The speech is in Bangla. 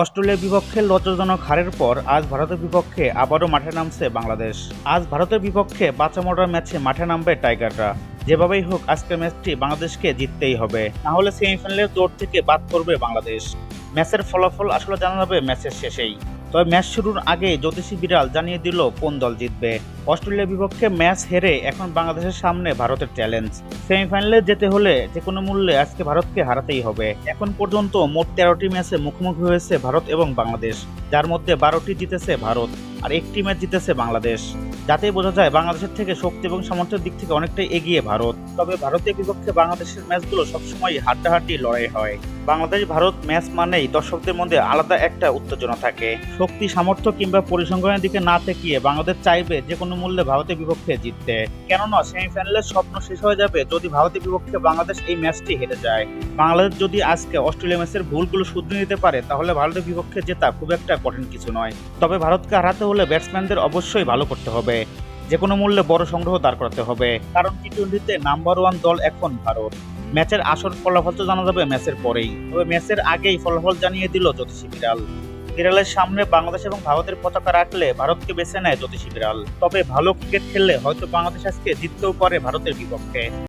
অস্ট্রেলিয়ার বিপক্ষে লজ্জাজনক হারের পর আজ ভারতের বিপক্ষে আবারও মাঠে নামছে বাংলাদেশ। আজ ভারতের বিপক্ষে বাঁচামোড়া ম্যাচে মাঠে নামবে টাইগাররা। যেভাবেই হোক আজকের ম্যাচটি বাংলাদেশকে জিততেই হবে। নাহলে সেমিফাইনালের দৌড় থেকে বাদ পড়বে বাংলাদেশ। ম্যাচের ফলাফল আসলে জানা যাবে ম্যাচের শেষেই। তবে ম্যাচ শুরুর আগে জ্যোতিষী বিড়াল জানিয়ে দিল কোন দল জিতবে। অস্ট্রেলিয়ার বিপক্ষে ম্যাচ হেরে এখন বাংলাদেশের সামনে ভারতের চ্যালেঞ্জ। সেমিফাইনালে যেতে হলে যে কোনো মূল্যে আজকে ভারতকে হারাতেই হবে। এখন পর্যন্ত মোট তেরোটি ম্যাচে মুখোমুখি হয়েছে ভারত এবং বাংলাদেশ, যার মধ্যে বারোটি জিতেছে ভারত আর একটি ম্যাচ জিতেছে বাংলাদেশ। যাতেই বোঝা যায় বাংলাদেশের থেকে শক্তি এবং সামর্থ্যের দিক থেকে অনেকটাই এগিয়ে ভারত। তবে ভারতের বিপক্ষে বাংলাদেশের ম্যাচগুলো সবসময় হাড্ডাহাড্ডি লড়াই হয়। বাংলাদেশ, ভারত ম্যাচ মানেই দর্শকদের মধ্যে আলাদা একটা উত্তেজনা থাকে। শক্তি, সামর্থ্য কিংবা পরিসংখ্যানের দিকে না তেকিয়ে বাংলাদেশ চাইবে যে কোনো মূল্যে ভারতের বিপক্ষে জিততে। কেননা সেমিফাইনালের স্বপ্ন শেষ হয়ে যাবে যদি ভারতের বিপক্ষে বাংলাদেশ এই ম্যাচটি হেরে যায়। বাংলাদেশ যদি আজকে অস্ট্রেলিয়া ম্যাচের ভুলগুলো শুধরে নিতে পারে, তাহলে ভারতের বিপক্ষে জেতা খুব একটা কঠিন কিছু নয়। তবে ভারতকে হারাতে হলে ব্যাটসম্যানদের অবশ্যই ভালো করতে হবে। যে কোনো মূল্যে বড় সংগ্রহ দাঁড় করাতে হবে। কারণ টি টোয়েন্টিতে নাম্বার ওয়ান দল এখন ভারত। ম্যাচের আসল ফলাফল তো জানা যাবে ম্যাচের পরেই। তবে ম্যাচের আগেই ফলাফল জানিয়ে দিল জ্যোতিষী বিড়াল। বিড়ালের সামনে বাংলাদেশ এবং ভারতের পতাকা রাখলে ভারতকে বেছে নেয় জ্যোতিষী বিড়াল। তবে ভালো ক্রিকেট খেললে হয়তো বাংলাদেশ আজকে জিততেও পারে ভারতের বিপক্ষে।